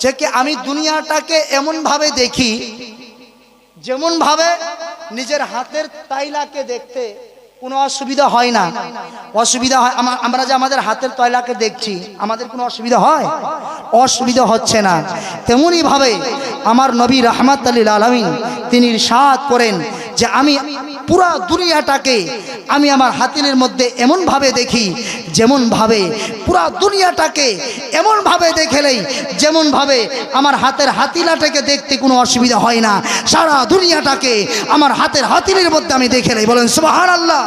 যে কি আমি দুনিয়াটাকে এমনভাবে দেখি, যেমনভাবে নিজের হাতের তাইলাকে দেখতে কোনো অসুবিধা হয় না। অসুবিধা হয় আমরা যে আমাদের হাতের তয়লাকে দেখছি, আমাদের কোনো অসুবিধা হয়? অসুবিধা হচ্ছে না। তেমনই ভাবে আমার নবী রহমাত আলী আলমিন তিনি সাত করেন যে আমি পুরা দুনিয়াটাকে আমি আমার হাতিনের মধ্যে এমনভাবে দেখি, যেমনভাবে পুরা দুনিয়াটাকে এমনভাবে দেখেলেই, যেমনভাবে আমার হাতের হাতিলাটাকে দেখতে কোনো অসুবিধা হয় না। সারা দুনিয়াটাকে আমার হাতের হাতিনের মধ্যে আমি দেখেলেই বলেন সুবাহ আল্লাহ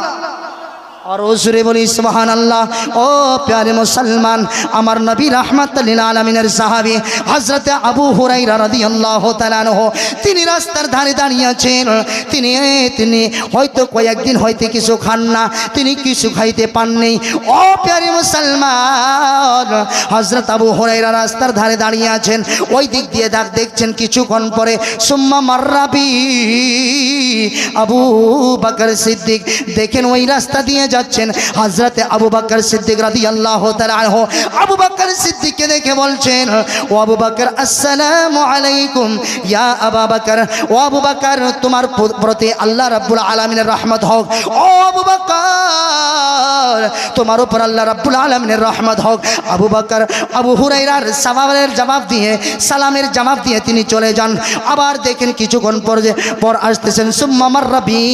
আর ওসুরে বলি সুবাহান আল্লাহ ও প্যারে মুসলমান, আমার নবী রহমত আলমিনের সাহাবি হজরতে আবু হুরাইরা রাদি আল্লাহ তালানহ তিনি রাস্তার ধারে দাঁড়িয়ে আছেন তিনি তিনি হয়তো কয়েকদিন হয়তো কিছু খান না, তিনি কিছু খাইতে পাননি ও প্যারে মুসলমান হজরত আবু হুরাইরা রাস্তার ধারে দাঁড়িয়ে আছেন ওই দিক দিয়ে দাগ দেখছেন কিছুক্ষণ পরে, সুম্মা মার্রাবি আবু বাকর সিদ্দিক। দেখেন ওই রাস্তা দিয়ে যাচ্ছেন। হজরতে আবু বাকর সিদ্দিক রাদি আল্লাহ আবু বাকর সিদ্দিককে দেখে বলছেন, ও আবু বাকর, আসসালামু আলাইকুম। ইয়া আবু বাকর, ও আবু বাকর, তোমার প্রতি আল্লাহ রাব্বুল আলামিনের রহমত হোক। ও আবু বাকর, তোমার উপর আল্লাহ রাব্বুল আলামিনের রহমত হোক। আবু বাকর, আবু হুরাইরার সালামের জবাব দিয়ে, সালামের জবাব দিয়ে তিনি চলে যান। আবার দেখেন কিছুক্ষণ পর যে, পর আসতেছেন সুম্মামার রবি।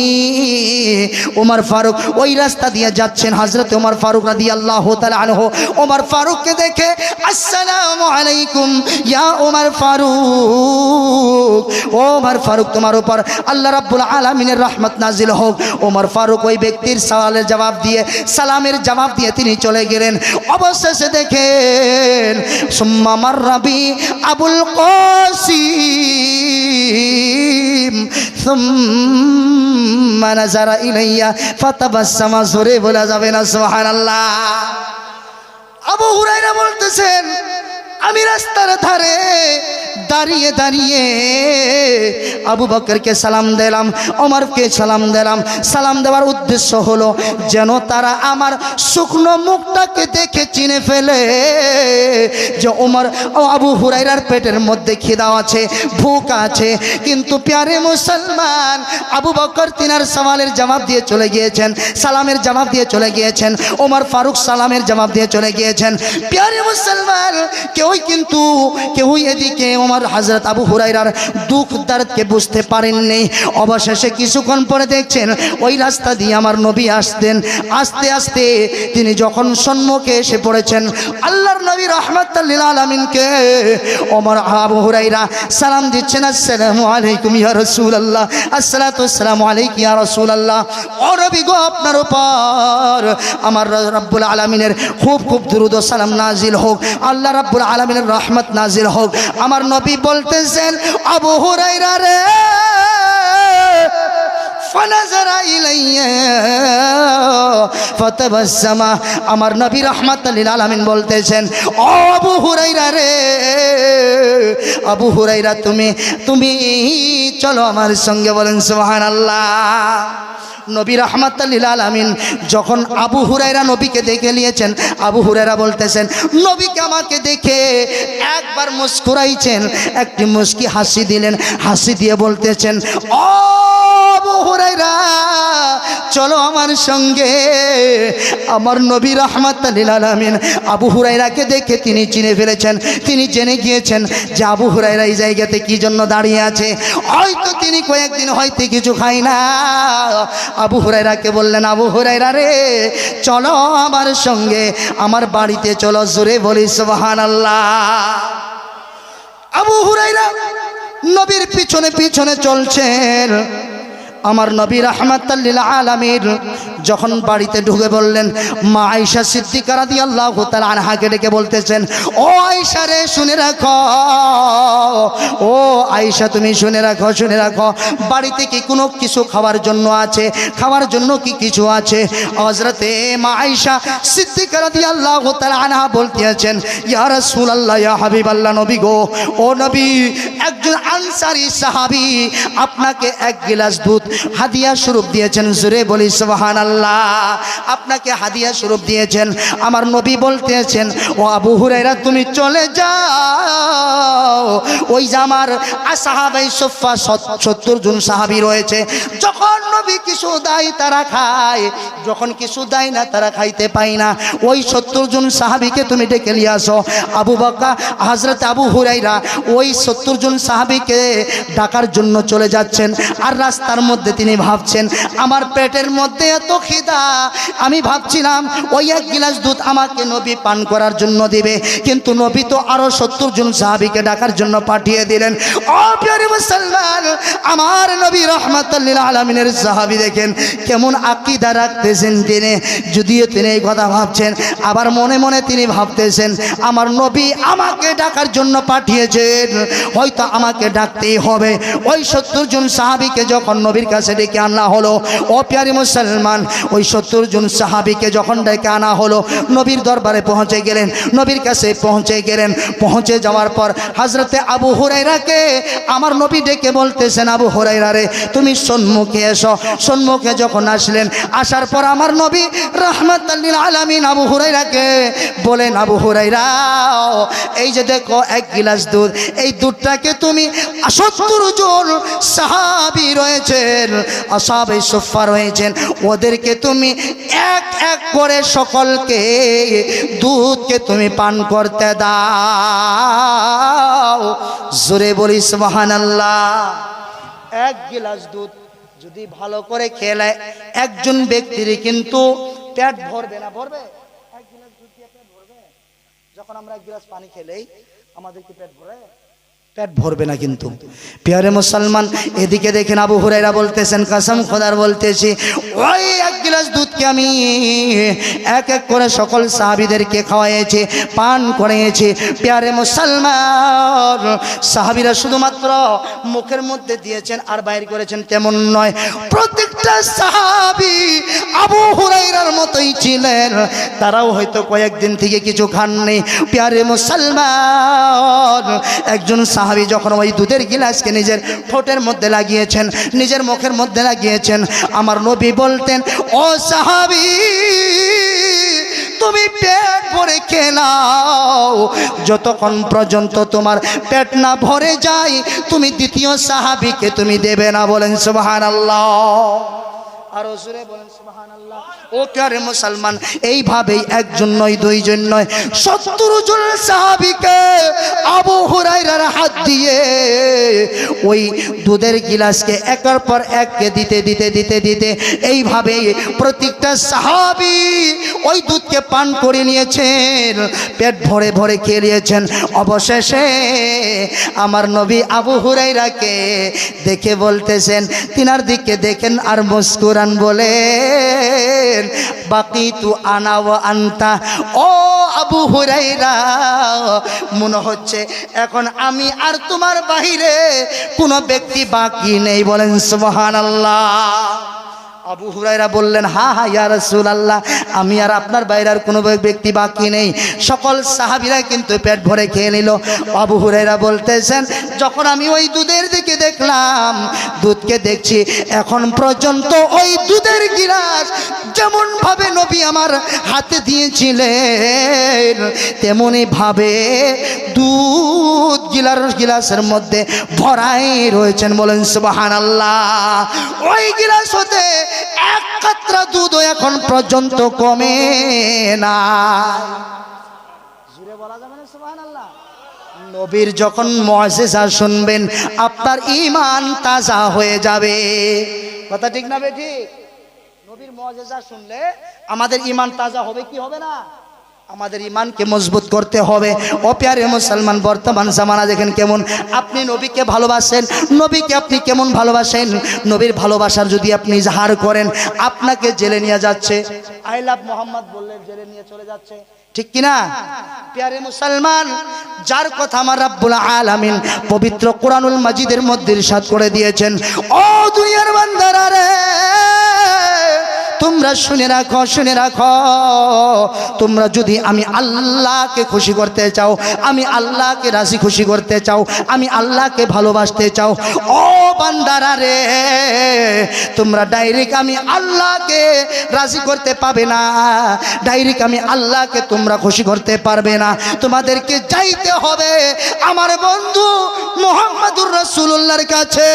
ওমর ফারুক ওই রাস্তা দিয়ে যাচ্ছেন হজরত ওমর ফারুক রাদি আল্লাহ আনহো ওমর ফারুককে দেখে আসসালামু আলাইকুম ইয়া ওমর ফারুক ওমর ফারুক তোমার উপর আল্লাহ রাব্বুল আলামিনের রহমত নাজিল হোক ওমর ফারুক ওই ব্যক্তির সওয়ালের জবাব দিয়ে সালামের জবাব দিয়ে তিনি চলে গেলেন অবশেষে দেখেন সুম্মামার রবি আবুল কাসিম ثم نظر إلي فتبسم জোরে বলা যাবে না সুবহানাল্লাহ। আবু হুরাইরা বলতেছেন আমি রাস্তার ধারে দাঁড়িয়ে দাঁড়িয়ে আবু বকরকে সালাম দিলাম, ওমরকে সালাম দিলাম। সালাম দেওয়ার উদ্দেশ্য হলো যেন তারা আমার শুকনো মুখটাকে দেখে চিনে ফেলে যে ওমর ও আবু হুরাইরার পেটের মধ্যে খিদা আছে, ভুক আছে। কিন্তু প্যারে মুসলমান আবু বকর তিনার সওয়ালের জবাব দিয়ে চলে গিয়েছেন, সালামের জবাব দিয়ে চলে গিয়েছেন, ওমর ফারুক সালামের জবাব দিয়ে চলে গিয়েছেন। প্যারে মুসলমান, কেউই কিন্তু, কেউই এদিকে ওমর হজরত আবু হুরাইরার দুঃখ দারদকে বুঝতে পারেননি। অবশেষে কিছুক্ষণ পরে দেখছেন, ওই রাস্তা দিয়ে আমার নবী আসতেন। আস্তে আস্তে তিনি যখন সম্মুখে এসে পড়েছেন, আল্লাহর নবী রহমতুল্লিল আলমিনকে ওমর আবু হুরাইরা সালাম দিচ্ছেন, আসসালামু আলাইকুম ইয়া রাসূলুল্লাহ, আসসালাতু আসসালামু আলাইকুম ইয়া রাসূলুল্লাহ। নবী গো, আপনার উপর আমার রব্বুল আলামিনের খুব খুব দুরুদ ও সালাম নাজিল হোক। আল্লাহ রাব্বুল আলামিনের রহমত নাজিল হোক। আমার নবী বলতেছেন আবু হুরাইরা রে! فنظر إلي فتبسم আমার নবী রহমাতুল্লিল আলামিন বলতেছেন ও আবু হুরাইরা রে আবু হুরাইরা তুমি তুমি চলো আমার সঙ্গে বলেন সুবহানাল্লাহ নবী রহমাতুল্লিল আলামিন যখন আবু হুরাইরা নবীকে দেখে নিয়েছেন আবু হুরাইরা বলতেছেন নবীকে আমাকে দেখে একবার মুস্কুরাইছেন একটি মুস্কি হাসি দিলেন হাসি দিয়ে বলতেছেন ও আবু হুরাইরা চলো আমার সঙ্গে। আমার নবী রহমাতুল্লিল আলামিন আবু হুরাইরাকে দেখে তিনি চিনে ফেলেছেন, তিনি জেনে গিয়েছেন যে আবু হুরাইরা এই জায়গাতে কি জন্য দাঁড়িয়ে আছে। হয়তো তিনি কয়েকদিন হয়তো কিছু খাই না। আবু হুরাইরাকে বললেন, আবু হুরাইরা রে, চলো আমার সঙ্গে, আমার বাড়িতে চলো, জোরে বলি সোহান আল্লাহ আবু হুরাইরা নবীর পিছনে পিছনে চলছেন। আমার নবী রহমাতাল্লিল আলামির যখন বাড়িতে ঢুকে বললেন, মা আয়সা সিদ্দিকা রাদি আল্লাহ তার আনহাকে ডেকে বলতেছেন, ও আয়সা রে, শুনে রাখো। ও আয়সা তুমি শুনে রাখো শুনে রাখো। বাড়িতে কি কোনো কিছু খাওয়ার জন্য আছে? খাওয়ার জন্য কি কিছু আছে? হজরতে মা আয়সা সিদ্দিকা রাদি আল্লাহ তার আনহা বলতে আছেন ইয়া রাসূলুল্লাহ, ইয়া হাবিবাল্লাহ, নবী গো, ও নবী, একজন আনসারি সাহাবী, আপনাকে এক গিলাস দুধ হাদিয়া স্বরূপ দিয়েছেন, জুরে বলি সুবহান আল্লাহ আপনাকে হাদিয়া স্বরূপ দিয়েছেন, আমার নবী বলতেছেন, ও আবু হুরাইরা তুমি চলে যাও। ওই যে আমার সাহাবাই সোফা সত্তর জন সাহাবি রয়েছে, যখন নবী কিছু দায় তারা খায়, যখন কিছু দেয় না তারা খাইতে পায় না। ওই সত্তর জন সাহাবিকে তুমি ডেকে নিয়ে আসো। আবু বাক্কা হাজরত আবু হুরাইরা ওই সত্তর জন সাহাবিকে ডাকার জন্য চলে যাচ্ছেন, আর রাস্তার মধ্যে তিনি ভাবছেন, আমার পেটের মধ্যে এত খিদা। আমি ভাবছিলাম, ওই এক গিলাস দুধ আমাকে নবী পান করার জন্য দিবে। কিন্তু নবী তো আরও সত্তর জন সাহাবিকে ডাকার জন্য পাঠিয়ে দিলেন। আমার নবী রহমতুল্লিল আলমিনের সাহাবি দেখেন, কেমন আকিদা রাখতেছেন তিনি। যদিও তিনি এই কথা ভাবছেন, আবার মনে মনে তিনি ভাবতেছেন, আমার নবী আমাকে ডাকার জন্য পাঠিয়েছেন, হয়তো আমাকে ডাকতেই হবে। ওই সত্তর জন সাহাবিকে যখন নবীর কাছে ডেকে আনা হলো। ও প্যারি মুসলমান, ওই সত্তর জন সাহাবিকে যখন ডেকে আনা হলো, নবীর দরবারে পৌঁছে গেলেন। নবীর কাছে পৌঁছে গেলেন। পৌঁছে যাওয়ার পর হাজরতে আবু হুরাইরাকে আমার নবী ডেকে বলতেছেন, আবু হুরাইরা রে, তুমি সম্মুখে এসো। সম্মুখে যখন আসলেন, আসার পর আমার নবী রহমত আলামিন আবু হুরাইরাকে বলেন, আবু হুরাইরা এই যে দেখো, এক গিলাস দুধ, এই দুধটাকে তুমি সত্তর জন সাহাবি রয়েছেন আসাবে সোফা রয়েছেন ওদেরকে তুমি এক এক করে সকলকে দুধকে তুমি পান করতে দাও। জোরে বলিস মহান আল্লাহ এক গিলাস দুধ যদি ভালো করে খেলে একজন ব্যক্তির কিন্তু পেট ভরবে না, ভরবে? এক গিলাস দুধ দিয়ে পেট ভরবে? যখন আমরা এক গিলাস পানি খেলেই আমাদের কি পেট ভরে? পেট ভরবে না কিন্তু। পিয়ারে মুসলমান, এদিকে দেখেন আবু হুরাইরা বলতেছেন, কাসম খোদার বলতেছি, ওই এক গিলাস দুধকে আমি এক এক করে সকল সাহাবিদেরকে খাওয়াইছি পান করিয়েছি পেয়ারে মুসলমান, সাহাবিরা শুধুমাত্র মুখের মধ্যে দিয়েছেন আর বাইর করেছেন তেমন নয়। প্রত্যেকটা সাহাবি আবু হুরাইরার মতোই ছিলেন। তারাও হয়তো কয়েকদিন থেকে কিছু খাননি। পেয়ারে মুসলমান, একজন সাহাবি যখন ওই দুধের গিলাসকে নিজের ঠোঁটের মধ্যে লাগিয়েছেন, নিজের মুখের মধ্যে লাগিয়েছেন, আমার নবী বলতেন, ও সাহাবি, তুমি পেট ভরে খেলাও যতক্ষণ পর্যন্ত তোমার পেট না ভরে যায়, তুমি দ্বিতীয় সাহাবিকে তুমি দেবে না। বলেন সুবাহান আল্লাহ আরও জোরে বলেন, সুবহানাল্লাহ। ও প্যারে মুসলমান, এইভাবেই একজন নয়, দুইজন নয়। সত্তর জন সাহাবিকে আবু হুরাইরার হাত দিয়ে ওই দুধের গিলাসকে একের পর এককে দিতে দিতে দিতে দিতে এইভাবে প্রত্যেকটা সাহাবি ওই দুধকে পান করে নিয়েছেন, পেট ভরে ভরে খেয়ে নিয়েছেন। অবশেষে আমার নবী আবু হুরাইরাকে দেখে বলতেছেন, তিনার দিকে দেখেন আর মুস্কুরান বলেন, বাকি তু আনাও আনতা। ও আবু হুরাইরা মনে হচ্ছে এখন আমি আর তোমার বাহিরে কোনো ব্যক্তি বাকি নেই বলেন সোহান আল্লাহ আবু হুরাইরা বললেন, হা হা, ইয়া রাসূল আল্লাহ আমি আর আপনার বাইরে আর কোনো ব্যক্তি বাকি নেই। সকল সাহাবিরা কিন্তু পেট ভরে খেয়ে নিল। আবু হুরাইরা বলতেছেন, যখন আমি ওই দুধের দিকে দেখলাম, দুধকে দেখছি, এখন পর্যন্ত ওই দুধের গিলাস যেমন ভাবে নবী আমার হাতে দিয়েছিলেন, তেমনি ভাবে দুধ গিলার গিলাসের মধ্যে ভরাই রয়েছেন। বলেন সুবাহান আল্লাহ ওই গিলাস হতে এক কাতরা দুধ এখন পর্যন্ত কমে না জুড়ে বলা যাবে না সুবহানাল্লাহ? নবীর যখন মজেজা শুনবেন আপনার ইমান তাজা হয়ে যাবে। কথা ঠিক না বেঠিক নবীর মজেজা শুনলে আমাদের ইমান তাজা হবে কি হবে না? আমাদের ইমানকে মজবুত করতে হবে। অপিয়ারে মুসলমান, বর্তমান জামানা দেখেন কেমন। আপনি নবীকে ভালোবাসেন, নবীকে আপনি কেমন ভালোবাসেন? নবীর ভালোবাসার যদি আপনি ইজহার করেন, আপনাকে জেলে নিয়ে যাচ্ছে। আই লাভ মোহাম্মদ বললে জেলে নিয়ে চলে যাচ্ছে। ঠিক কিনা প্যারে মুসলমান, যার কথা আমার রাব্বুল আলামিন পবিত্র কোরআনুল মাজিদের মধ্যে ইরশাদ করে দিয়েছেন, ও দুনিয়ার বান্দারা রে তোমরা শুনে রাখো শুনে রাখো। তোমরা যদি আমি আল্লাহকে খুশি করতে চাও, আমি আল্লাহকে রাজি খুশি করতে চাও, আমি আল্লাহকে ভালোবাসতে চাও, ও বান্দারা রে, তোমরা ডাইরেক্ট আমি আল্লাহকে রাজি করতে পাবে না। ডাইরেক্ট আমি আল্লাহকে তোমরা খুশি করতে পারবে না। তোমাদেরকে যাইতে হবে আমার বন্ধু মোহাম্মদুর রসুল্লাহর কাছে।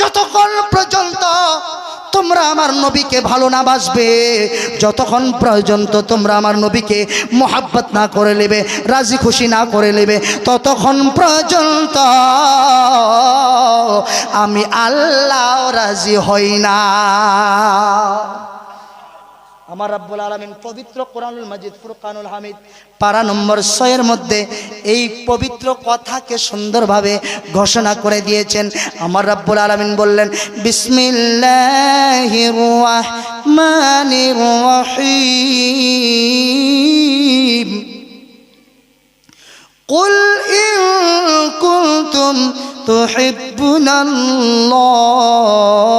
যতক্ষণ পর্যন্ত তোমরা আমার নবীকে ভালো না বাসবে। যতক্ষণ প্রয়োজন তো তোমরা আমার নবীকে মোহাব্বত না করে নেবে, রাজি খুশি না করে নেবে, ততক্ষণ পর্যন্ত আমি আল্লাহ রাজি হই না। আমার রাব্বুল আলমিন পবিত্র কোরআনুল মাজিদ ফুরকানুল হামিদ পারা নম্বর ছয়ের মধ্যে এই পবিত্র কথাকে সুন্দরভাবে ঘোষণা করে দিয়েছেন আমার রাব্বুল আলমিন বললেন বিসমিল্লাহির রহমানির রহিম قل إن كنتم تحبون الله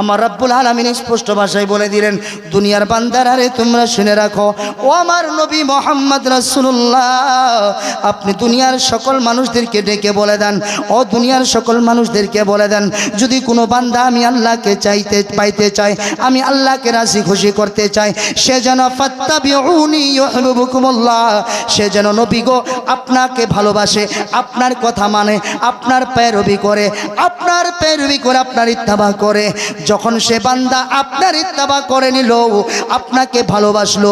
আমার রাব্বুল আলমিন স্পষ্ট ভাষায় বলে দিলেন, দুনিয়ার বান্দার আরে তোমরা শুনে রাখো, ও আমার নবী মোহাম্মদ রাসূলুল্লাহ, আপনি দুনিয়ার সকল মানুষদেরকে ডেকে বলে দেন, ও দুনিয়ার সকল মানুষদেরকে বলে দেন, যদি কোনো বান্দা আমি আল্লাহকে চাইতে, পাইতে চাই, আমি আল্লাহকে রাজি খুশি করতে চাই, সে যেন ফাত্তাবিউনি ইউহিব্বুকুমুল্লাহ, সে যেন নবী গো আপনাকে ভালোবাসে, আপনার কথা মানে আপনার পেরবি করে, আপনার পেরবি করে আপনার ইত্তাবা করে যখন সে বান্দা আপনার ইত্তাবা করে নিল, আপনাকে ভালোবাসলো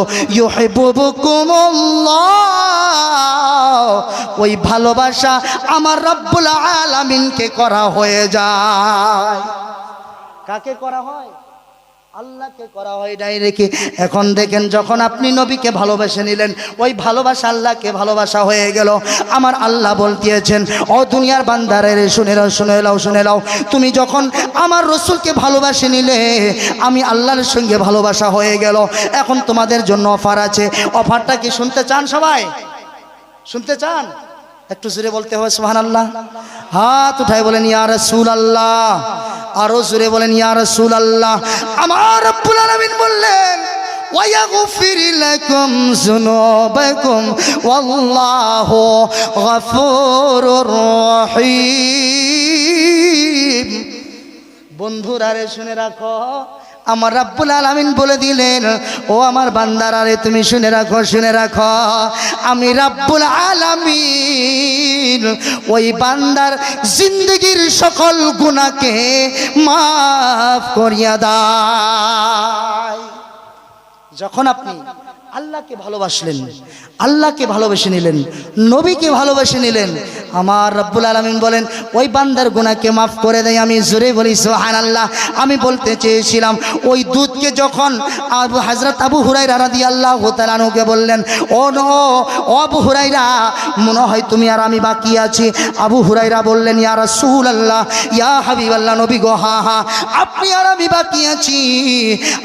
ওই ভালোবাসা আমার রব্বুল আলামিনকে করা হয়ে যায়। কাকে করা হয়? আল্লাহকে করা হয় ডাইরেক্ট এখন দেখেন, যখন আপনি নবীকে ভালোবেসে নিলেন, ওই ভালোবাসা আল্লাহকে ভালোবাসা হয়ে গেল। আমার আল্লাহ বলতেছেন, ও দুনিয়ার বান্দারে রে শুনে নাও শুনে নাও শুনে নাও। তুমি যখন আমার রসুলকে ভালোবাসে নিলে, আমি আল্লাহর সঙ্গে ভালোবাসা হয়ে গেল। এখন তোমাদের জন্য অফার আছে। অফারটা কি শুনতে চান সবাই? শুনতে চান? একটু জোরে বলতে হবে সুহান আল্লাহ হাত উঠায় বলেন ইয়া রসুল আল্লাহ আরো জোরে বলেন ইয়া রসুল আল্লাহ আমার রব্বুল আলামিন বললেন ويغفر لكم ذنوبكم والله غفور رحيم বন্ধুরা রে শুনে রাখো আমার রাব্বুল আলামিন বলে দিলেন, ও আমার বান্দারা রে, তুমি শুনে রাখো শুনে রাখো। আমি রাব্বুল আলামিন, ওই বান্দার জিন্দগির সকল গুনাহকে মাফ করিয়া দায় যখন আপনি আল্লাহকে ভালোবাসলেন আল্লাহকে ভালোবেসে নিলেন, নবীকে ভালোবেসে নিলেন। আমার রব্বুল আলমিন বলেন, ওই বান্দার গুণাকে মাফ করে দেয় আমি। জোরে বলি সোহান আল্লাহ আমি বলতে চেয়েছিলাম, ওই দুধকে যখন আবু হাজরত আবু হুরাইরা রাদি আল্লাহ তালানুকে বললেন, ও নো আবু হুরাইরা মনে হয় তুমি আর আমি বাকি আছি। আবু হুরাইরা বললেন, ইয়া রাসূল আল্লাহ ইয়া হাবিব আল্লাহ নবী গো, হা হা, আপনি আর আমি বাকি আছি।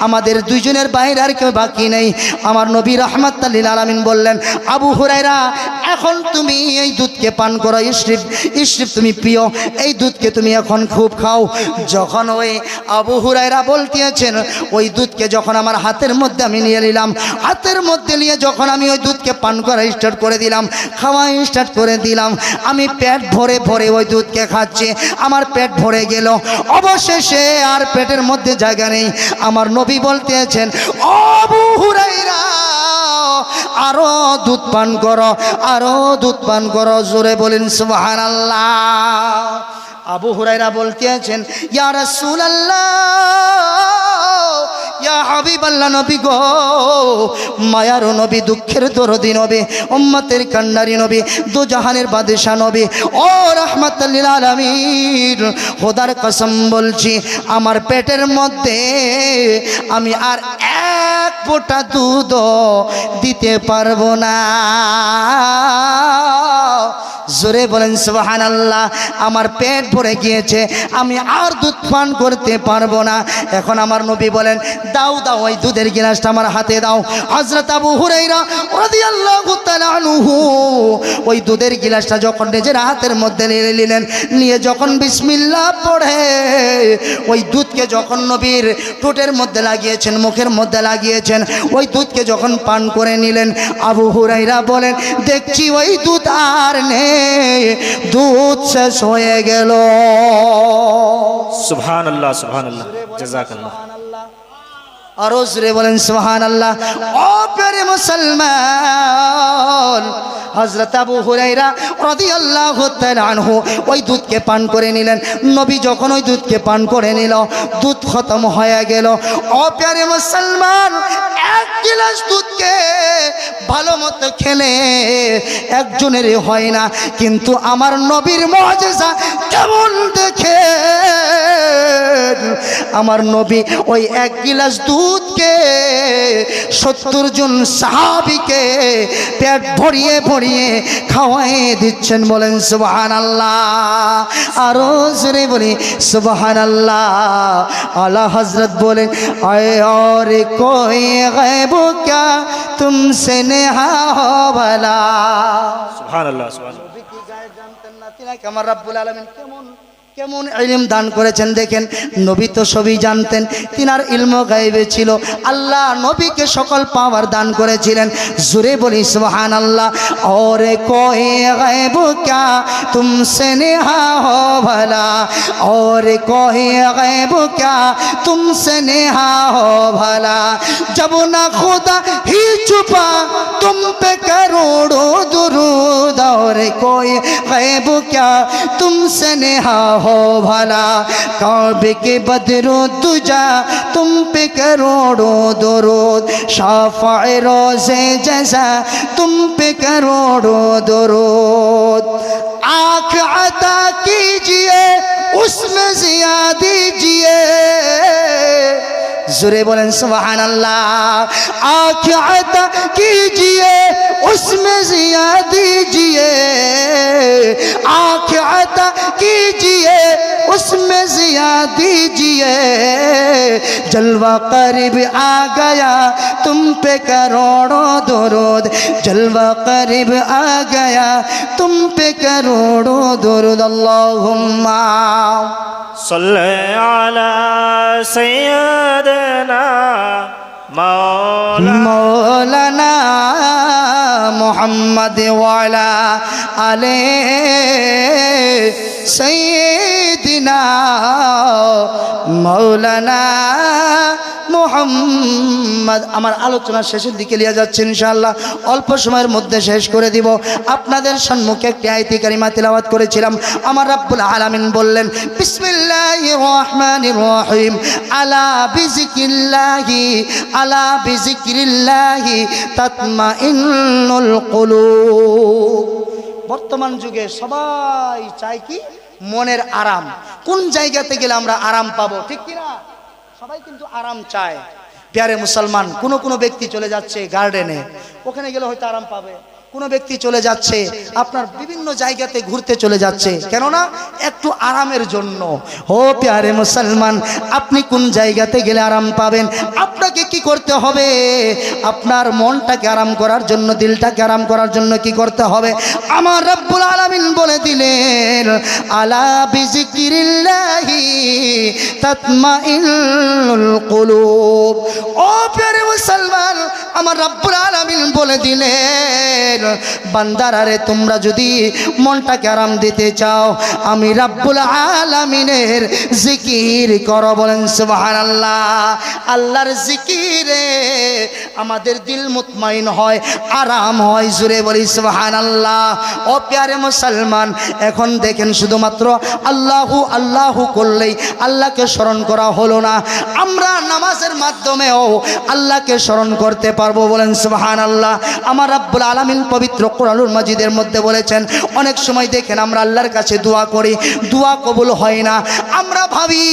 আমাদের দুইজনের বাইরে আর কেউ বাকি নেই। আমার নবী রহমত আলামিন বললেন আবু হুরাইরা এখন তুমি এই দুধকে পান করো, ইশরিফ ইশরিফ তুমি প্রিয়, এই দুধকে তুমি এখন খুব খাও। যখন ওই আবু হুরাইরা বলতেছেন, ওই দুধকে যখন আমার হাতের মধ্যে আমি নিয়ে নিলাম, হাতের মধ্যে নিয়ে যখন আমি ওই দুধকে পান করা স্টার্ট করে দিলাম, খাওয়া স্টার্ট করে দিলাম, আমি পেট ভরে ভরে ওই দুধকে খাচ্ছি, আমার পেট ভরে গেল। অবশেষে আর পেটের মধ্যে জায়গা নেই। আমার নবী বলতেছেন, আবু হুরাইরা আরও দুধ পান করো, আরও দুধ পান করো, জোরে বলেন সুবহান আল্লাহ আবু হুরাইরা বলতে আছেন ইয়া রাসূলুল্লাহ ইয়া হাবিবাল্লাহ নবী গো, মায়ার নবী, দুঃখের দরদি নবী, উম্মতের কান্নারি নবী দু জাহানের বাদশা নবী, ও রহমাতুল্লিল আলামিন, খোদার কসম বলছি, আমার পেটের মধ্যে আমি আর এক ফোঁটা দুধ দিতে পারব না। জোরে বলেন সোহান আল্লাহ আমার পেট ভরে গিয়েছে, আমি আর দুধ পান করতে পারব না। এখন আমার নবী বলেন, দাও দাও, ওই দুধের গিলাসটা আমার হাতে দাও। হজরত আবু হুরাইরা ওই দুধের গিলাসটা যখন নিজের হাতের মধ্যে নিয়ে নিলেন, নিয়ে যখন বিসমিল্লাহ পড়ে, ওই দুধকে যখন নবীর ঠোঁটের মধ্যে লাগিয়েছেন, মুখের মধ্যে লাগিয়েছেন, ওই দুধকে যখন পান করে নিলেন, আবু হুরাইরা বলেন, দেখছি ওই দুধ আর নেই। দুধ শেষ হয়ে গেল। সুবহান আল্লাহ সুবহান আল্লাহ জাজাকাল্লাহ। আরও জুড়ে বলেন সোহান আল্লাহ ও মুসলমান হজরত আবু হুরাইরা রাদিয়াল্লাহু তাআলা আনহু ওই দুধকে পান করে নিলেন। নবী যখন ওই দুধকে পান করে নিল, দুধ খতম হয়ে গেল। ও মুসলমান, এক গিলাস দুধকে ভালো মতো খেলে একজনের হয় না, কিন্তু আমার নবীর মজেজা কেমন দেখে আমার নবী ওই এক গিলাস দুধকে সত্তর জন সাহাবিকে পেট ভরিয়ে ভরিয়ে খাওয়াই দিচ্ছেন বলেন সুবাহান আল্লাহ আরো জোরে বলি সুবাহান আল্লাহ আল্লাহ হজরত বলেন আয় और कोई गैब क्या तुमसे नेहा हो भला সুবহান আল্লাহ সুবহান নবী কি গায়ে জানতেন না তিনাকে আমার রাব্বুল আলামিন কেমন কেমন ইলম দান করেছেন দেখেন, নবী তো সবই জানতেন, তিনার ইলম গাইবে ছিল। আল্লাহ নবীকে সকল পাওয়ার দান করেছিলেন। জুরে বলি সোহান আল্লাহ অরে কহে গায়েব ক্যা তুম নেহা হো ভালা। অরে কহে গায়েব ক্যা তুম নেহা হো ভালা। জব না খোদা হি চুপা, তুম পে করোড়ো দুরুদ। অরে কয়ে গায়েব ক্যা তুম নেহা हो भला काबे के बदरो तुझा तुम पे करोड़ों दुरूद शाफा रोजे जैसा तुम पे करोड़ों दुरूद आँख अता कीजिए उसमें जिया दीजिए জোরে বলেন সোহান আল্লাহ कीजिए उसमें जिया दीजिए आँख कीजिए उसमें जिया दीजिए जलवा करीब आ गया तुम पे करोड़ों दुरुद जलवा करीब आ गया तुम पे करोड़ों दुरुद अल्लाह सल्ले अला মৌলানা মোহাম্মদ ওয়ালা আলে সৈদিনা মৌলানা মোহাম্মদ। আমার আলোচনা শেষের দিকে নিয়ে যাচ্ছে ইনশাআল্লাহ। অল্প সময়ের মধ্যে শেষ করে দিব। আপনাদের সম্মুখে একটি আয়তি কারিমা তিলাওয়াত করেছিলাম। আমার রাব্বুল আলামিন বললেন, বিসমিল্লাহির আলা বর্তমান যুগে সবাই চায় কি? মনের আরাম। কোন জায়গাতে গেলে আমরা আরাম পাবো? ঠিক কিনা? সবাই কিন্তু আরাম চায়। প্যারে মুসলমান কোনো কোনো ব্যক্তি চলে যাচ্ছে গার্ডেনে। ওখানে গেলে হয়তো আরাম পাবে। কোনো ব্যক্তি চলে যাচ্ছে, আপনার বিভিন্ন জায়গাতে ঘুরতে চলে যাচ্ছে। কেননা একটু আরামের জন্য। ও প্যারে মুসলমান, আপনি কোন জায়গাতে গেলে আরাম পাবেন? আপনাকে কি করতে হবে? আপনার মনটাকে আরাম করার জন্য, দিলটাকে আরাম করার জন্য কি করতে হবে? আমার রব্বুল আলামিন বলে দিলেন, আলা বিজিকিরিল্লাহি তাতমাইন্নুল কুলুব। ও প্যারে মুসলমান, আমার রব্বুল আলামিন বলে দিলেন বান্দারারে তোমরা যদি মনটাকে আরাম দিতে চাও, আমি রাব্বুল আলামিনের জিকির করো। বলেন, সুবহানাল্লাহ। আল্লাহর জিকিরে আমাদের দিল মুতমাইন হয়, আরাম হয় জুড়ে বলি, সুবহানাল্লাহ। ও প্যারে মুসলমান, এখন দেখেন শুধুমাত্র আল্লাহু আল্লাহু করলেই আল্লাহকে স্মরণ করা হলো না। আমরা নামাজের মাধ্যমেও আল্লাহকে স্মরণ করতে পারব। বলেন, সুবহানাল্লাহ। আমার রাব্বুল আলামিন পবিত্র কোরআনুল মাজিদের মধ্যে বলেছেন, অনেক সময় দেখেন আমরা আল্লাহর কাছে দোয়া করি, দোয়া কবুল হয় না। আমরা ভাবি,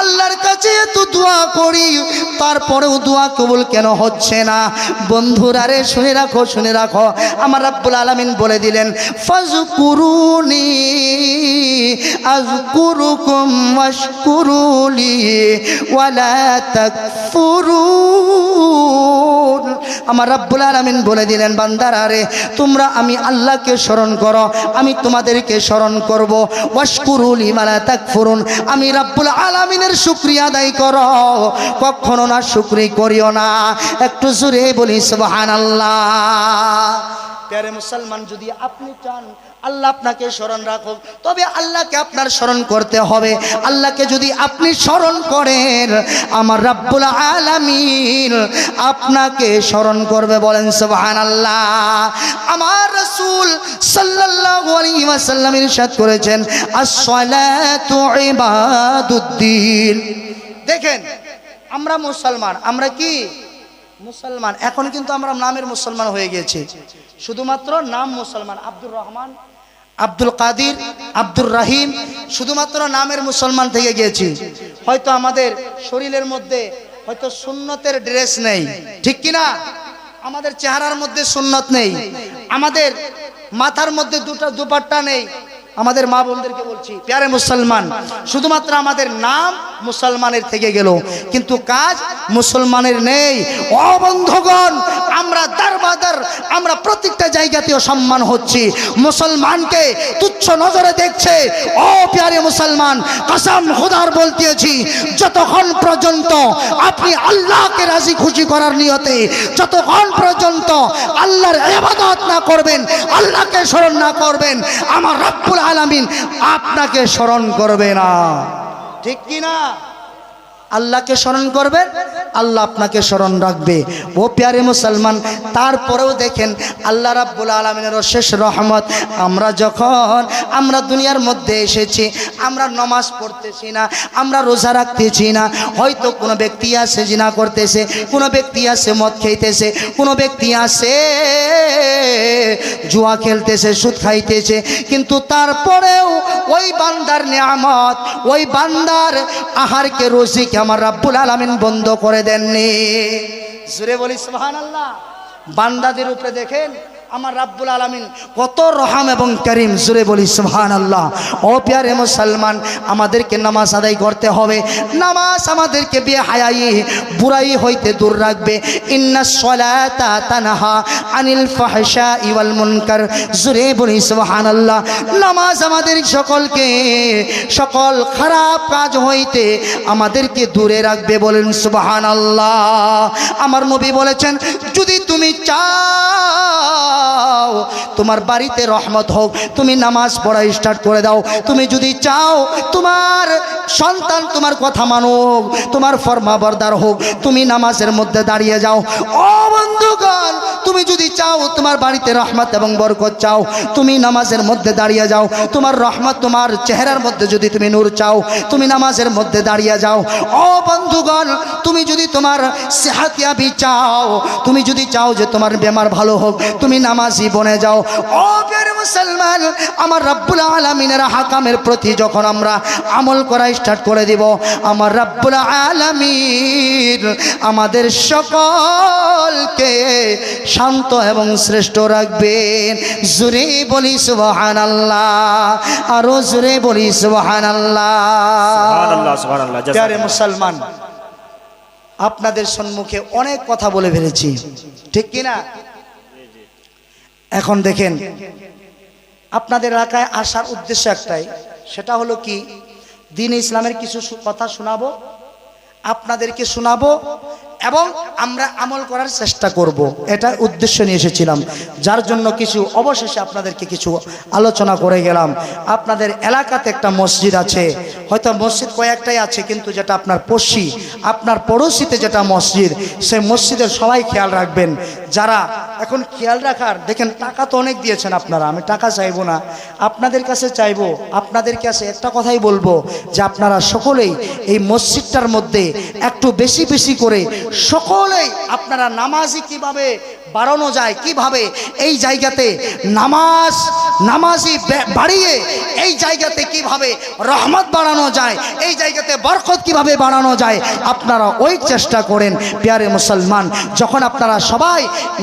আল্লাহর কাছে এত দোয়া করি, তারপরেও দোয়া কবুল কেন হচ্ছে না? বন্ধুরা রে, শুনে রাখো শুনে রাখো। আমার রাব্বুল আলামিন বলে দিলেন ফাজকুরুনি আজকুরুকুম ওয়াশকুরুলি ওয়ালা তাকফুরুন। আমার রাব্বুল আলামিন বলে দিলেন, বান্দারা রে তোমরা আমি আল্লাহকে স্মরণ করো, আমি তোমাদেরকে স্মরণ করব। ওয়াশকুরুল ইমালা ওয়ালা তাকফুরুন, আমি রাব্বুল আলামিনের শুক্রিয়া আদায় করো। কখনো না শুক্রি করিও না, একটু জোরে বলি সুবহানাল্লাহ। প্যারে মুসলমান, যদি আপনি চান আল্লাহ আপনাকে স্মরণ রাখুক, তবে আল্লাহকে আপনার স্মরণ করতে হবে। আল্লাহকে যদি আপনি স্মরণ করেন, আমার রাব্বুল আলামিন আপনাকে স্মরণ করবে, বলেন সুবহান আল্লাহ আমার রাসূল সাল্লাল্লাহু আলাইহি ওয়াসাল্লাম ইরশাদ করেছেন, আস-সালাতু ইবাদুদ্দিন। দেখেন, আমরা মুসলমান, আমরা কি? মুসলমান। এখন কিন্তু আমরা নামের মুসলমান হয়ে গিয়েছি। শুধুমাত্র নাম মুসলমান। আব্দুর রহমান, আব্দুল কাদির, আব্দুর রাহিম, শুধুমাত্র নামের মুসলমান থেকে গিয়েছি। হয়তো আমাদের শরীরের মধ্যে হয়তো সুন্নতের ড্রেস নেই। ঠিক কি না? আমাদের চেহারার মধ্যে সুন্নত নেই। আমাদের মাথার মধ্যে দুটো দুপাট্টা নেই। আমাদের মা বোনদেরকে বলছি, প্যারে মুসলমান, শুধুমাত্র আমাদের নাম মুসলমানের থেকে গেল। কিন্তু কাজ মুসলমানের নেই। অবন্ধগণ আমরা দারবাদার, আমরা প্রত্যেকটা জায়গাতেও সম্মান হচ্ছি। মুসলমানকে তুচ্ছ নজরে দেখছে। ও প্যারে মুসলমান, কাসাম খুদার বলতেছি, যতক্ষণ পর্যন্ত আপনি আল্লাহকে রাজি খুশি করার নিয়তে, যতক্ষণ পর্যন্ত আল্লাহর ইবাদত না করবেন, আল্লাহকে স্মরণ না করবেন, আমার রব্বুল আলামিন আপনাকে স্মরণ করবে না। ঠিক কি না আল্লাহকে স্মরণ করবেন আল্লাহ আপনাকে স্মরণ রাখবে। ও প্যারে মুসলমান, তারপরেও দেখেন আল্লাহ রাব্বুল আলমিনের শেষ রহমত। আমরা যখন, আমরা দুনিয়ার মধ্যে এসেছি, আমরা নমাজ পড়তেছি না, আমরা রোজা রাখতেছি না, হয়তো কোনো ব্যক্তি আছে জিনা করতেছে, কোনো ব্যক্তি আছে মদ খেইতেছে, কোনো ব্যক্তি আছে জুয়া খেলতেছে, সুদ খাইতেছে, কিন্তু তারপরেও ওই বান্দার নিয়ামত, ওই বান্দার আহারকে রোজিকে আমার রাব্বুল আলামিন বন্ধ করে দেননি। জুড়ে বলি সোহান আল্লাহ বান্দাদের উপরে দেখেন আমার রাব্বুল আলামিন কত রহাম এবং করিম জুড়ে বলি সুবহান আল্লাহ ও প্যারে মুসলমান, আমাদেরকে নামাজ আদায় করতে হবে। নামাজ আমাদেরকে বিয়ে হায়াই বুড়াই হইতে দূর রাখবে। ইন্না সলাতা তানহা আনিল ফাহশা ইওয়াল মুনকার জুড়ে বলি সুবহান আল্লাহ নামাজ আমাদের সকলকে, সকল খারাপ কাজ হইতে আমাদেরকে দূরে রাখবে বলেন সুবহান আল্লাহ আমার নবী বলেছেন, যদি তুমি চাও তোমার বাড়িতে রহমত হোক। তুমি নামাজ পড়া স্টার্ট করে দাও। তুমি যদি চাও তোমার সন্তান তোমার কথা মানুক, তোমার ফরমাবরদার হোক, তুমি নামাজের মধ্যে দাঁড়িয়ে যাও। ও বন্ধুগণ, তুমি যদি চাও তোমার বাড়িতে রহমত এবং বরকত চাও, তুমি নামাজের মধ্যে দাঁড়িয়ে যাও। তোমার রহমত তোমার চেহারার মধ্যে যদি তুমি নূর চাও, তুমি নামাজের মধ্যে দাঁড়িয়ে যাও। ও বন্ধুগণ, তুমি যদি তোমার সেহাতিয়াবি চাও, তুমি যদি চাও যে তোমার বেমার ভালো হোক, তুমি নামাজি বনে যাও। ও মুসলমান, আমার রব্বুল আলমিনের হাকামের প্রতি যখন আমরা আমল করা স্টার্ট করে দিব। আমার রব্বুল আলমিন আমাদের সকলকে শান্ত এবং শ্রেষ্ঠ রাখবেন। জুরে বলি সুবহান আল্লাহ আরও জুরে বলি সুবহান আল্লাহ সুবহানাল্লাহ সুবহানাল্লাহ প্যারে মুসলমান আপনাদের সম্মুখে অনেক কথা বলে ফেলেছি। ঠিক কি না? এখন দেখেন আপনাদের এলাকায় আসার উদ্দেশ্য একটাই সেটা হলো কি? দিন ইসলামের কিছু কথা শোনাবো আপনাদেরকে শোনাবো এবং আমরা আমল করার চেষ্টা করব। এটা উদ্দেশ্য নিয়ে এসেছিলাম। যার জন্য কিছু অবশেষে আপনাদেরকে কিছু আলোচনা করে গেলাম। আপনাদের এলাকাতে একটা মসজিদ আছে। হয়তো মসজিদ কয়েকটাই আছে, কিন্তু যেটা আপনার পড়শি, আপনার পড়োশিতে যেটা মসজিদ, সেই মসজিদের সবাই খেয়াল রাখবেন। যারা এখন খেয়াল রাখার, দেখেন টাকা তো অনেক দিয়েছেন আপনারা, আমি টাকা চাইব না। আপনাদের কাছে চাইব, আপনাদের কাছে একটা কথাই বলব যে আপনারা সকলেই এই মসজিদটার মধ্যে একটু বেশি বেশি করে সকলেই আপনারা নামাজি কীভাবে বাড়ানো যায় কীভাবে? এই জায়গাতে নামাজ, নামাজি বাড়িয়ে এই জায়গাতে কীভাবে রহমত বাড়ানো যায়? এই জায়গাতে বরকত কীভাবে বাড়ানো যায়? আপনারা ওই চেষ্টা করেন পেয়ারে মুসলমান। যখন আপনারা সবাই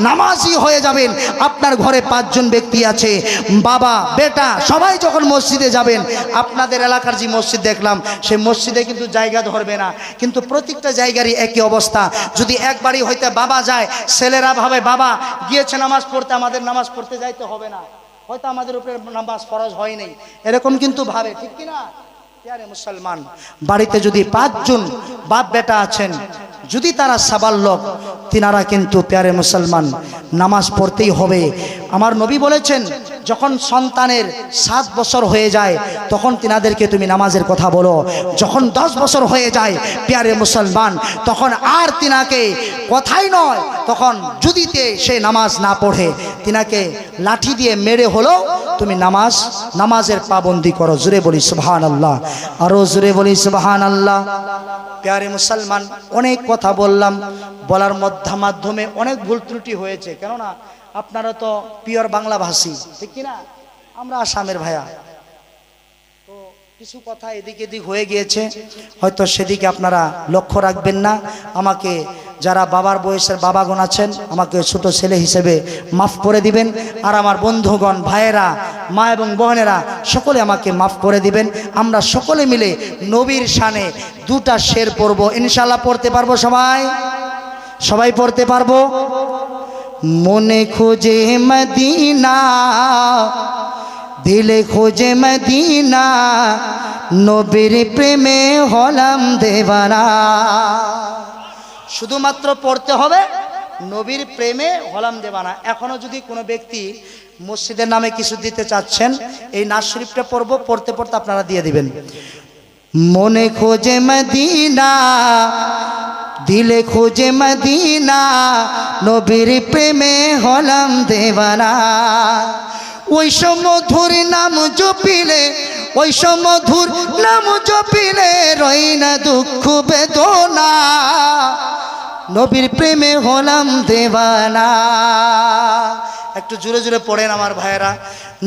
নামাজি হয়ে যাবেন, আপনার ঘরে পাঁচজন ব্যক্তি আছে, বাবা, বেটা, সবাই যখন মসজিদে যাবেন, আপনাদের এলাকার যে মসজিদ দেখলাম সেই মসজিদে কিন্তু জায়গা ধরবে না। কিন্তু প্রত্যেকটা জায়গারই একই অবস্থা। যদি একবারই হইতে বাবা যায়, ছেলেরা ভাবে, বাবা গিয়েছে নামাজ পড়তে, আমাদের নামাজ পড়তে যাইতে হবে না। হয়তো আমাদের উপরে নামাজ ফরজ হয় নাই। এরকম কিন্তু ভাবে, ঠিক কি না প্যারে মুসলমান, বাড়িতে যদি পাঁচজন বাপ বেটা আছেন, যদি তারা সাবাল লোক, তিনারা কিন্তু প্যারে মুসলমান, নামাজ পড়তেই হবে। আমার নবী বলেছেন, যখন সন্তানের সাত বছর হয়ে যায়, তখন তিনাদেরকে তুমি নামাজের কথা বলো। যখন দশ বছর হয়ে যায় প্যারে মুসলমান, তখন আর তিনাকে কথাই নয়, তখন যদিতে সে নামাজ না পড়ে। তিনাকে লাঠি দিয়ে মেরে হলেও তুমি নামাজ, নামাজের পাবন্দি করো। জুড়ে বলি সুবহান আল্লাহ আরও জোরে বলি সুবহান আল্লাহ প্যারে মুসলমান, অনেক কথা বললাম। বলার মধ্যা মাধ্যমে অনেক ভুল ত্রুটি হয়েছে। কেননা, আপনারা তো পিওর বাংলা ভাষী ঠিক কিনা? আমরা আসামের ভাইয়া। কিছু কথা এদিক এদিক হয়ে গিয়েছে। হয়তো সেদিকে আপনারা লক্ষ্য রাখবেন না। আমাকে যারা বাবার বয়সের বাবাগণ আছেন, আমাকে ছোট ছেলে হিসেবে মাফ করে দিবেন। আর আমার বন্ধুগণ, ভাইয়েরা, মা এবং বোনেরা, সকলে আমাকে মাফ করে দিবেন। আমরা সকলে মিলে নবীর শানে দুটা শের পড়ব ইনশাল্লাহ পড়তে পারব সবাই? সবাই পড়তে পারব? মনে খোঁজে মদিনা দিলে খোঁজে মদিনা, নবীর প্রেমে হলাম দেবানা শুধুমাত্র পড়তে হবে, নবীর প্রেমে হলাম দেবানা এখনও যদি কোনো ব্যক্তি মসজিদের নামে কিছু দিতে চাচ্ছেন, এই নাচ শরীফটা পড়ব, পড়তে পড়তে আপনারা দিয়ে দিবেন। মনে খোঁজে মদিনা, দিলে খোঁজে মদিনা, নবীর প্রেমে হলাম দেবানা ওই সমধুর নাম জপিলে, ওই সমধুর নাম জপিলে রই না দুঃখ বেদনা। নবীর প্রেমে হলাম দেবানা একটু জোরে জোরে পড়েন আমার ভাইয়েরা।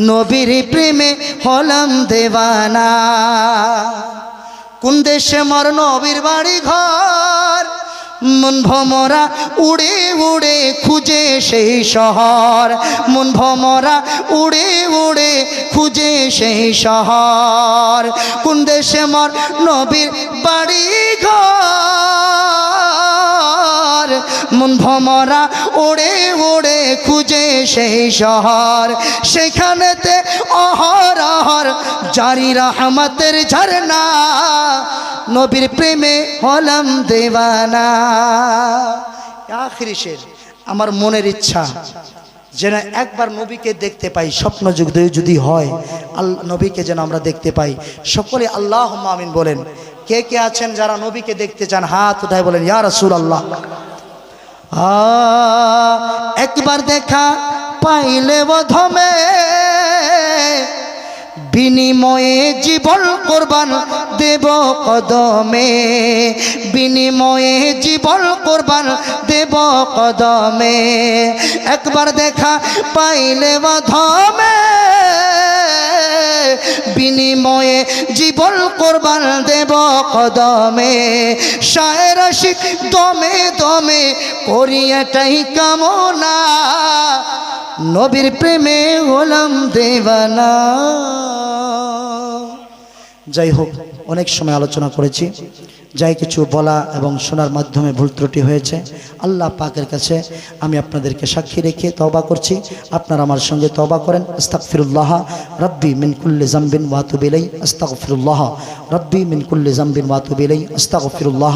নবীর প্রেমে হলাম দেবানা কোন দেশে মর নবীর বাড়ি ঘর মন ভমরা উড়ে উড়ে খুঁজে সেই শহর। মন ভমরা উড়ে উড়ে খুঁজে সেই শহর। কোন দেশে মর নবীর বাড়ি ঘর? মন ভমরা ওড়ে ওড়ে খুঁজে সেই শহর। সেখানেতে অহর অহর, জারি রহমতের ঝরনা নবীর প্রেমে হলাম দেওয়ানা। আখিরি শের আমার মনের ইচ্ছা যেন একবার নবীকে দেখতে পাই, স্বপ্ন যুগ যদি হয় আল্লাহ নবীকে যেন আমরা দেখতে পাই। সকলে আল্লাহ মামিন বলেন, কে কে আছেন যারা নবীকে দেখতে চান? হাত উঠায় বলেন, ইয়া রাসূল আল্লাহ একবার দেখা পাইলে বধমে বিনিময়ে জীবন কোরবান দেব কদমে। বিনিময়ে জীবন কোরবান দেব কদমে। একবার দেখা পাইলে বধমে কদমে, শায়ের শিখ দমে দমে করি এটাই কামনা। নবীর প্রেমে হলাম দেবানা যাই হোক, অনেক সময় আলোচনা করেছি। যাই কিছু বলা এবং শোনার মাধ্যমে ভুল ত্রুটি হয়েছে, আল্লাহ পাকের কাছে আমি আপনাদেরকে সাক্ষী রেখে তবা করছি। আপনারা আমার সঙ্গে তবা করেন। আস্তাকফিরুল্লাহ রব্বি মিনকুল্লি জাম্বিন ওয়াতুবিলাই আস্তাকফিরুল্লাহ রব্বি মিনকুল্লি জাম্বিন ওয়াতুবিলাই আস্তাকফিরুল্লাহ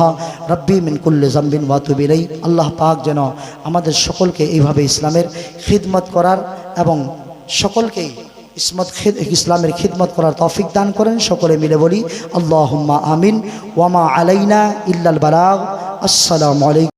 রব্বি মিনকুল্লি জাম্বিন ওয়াতুবিলাই আল্লাহ পাক যেন আমাদের সকলকে এইভাবে ইসলামের খিদমত করার এবং সকলকেই ইসমত ইসলামের খিদমত করার তফিক দান করেন। সকলে মিলে বলি, আল্লাহুম্মা আমিন ওয়ামা আলাইনা ইল্লাল বালাগ। আসসালামু আলাইকুম।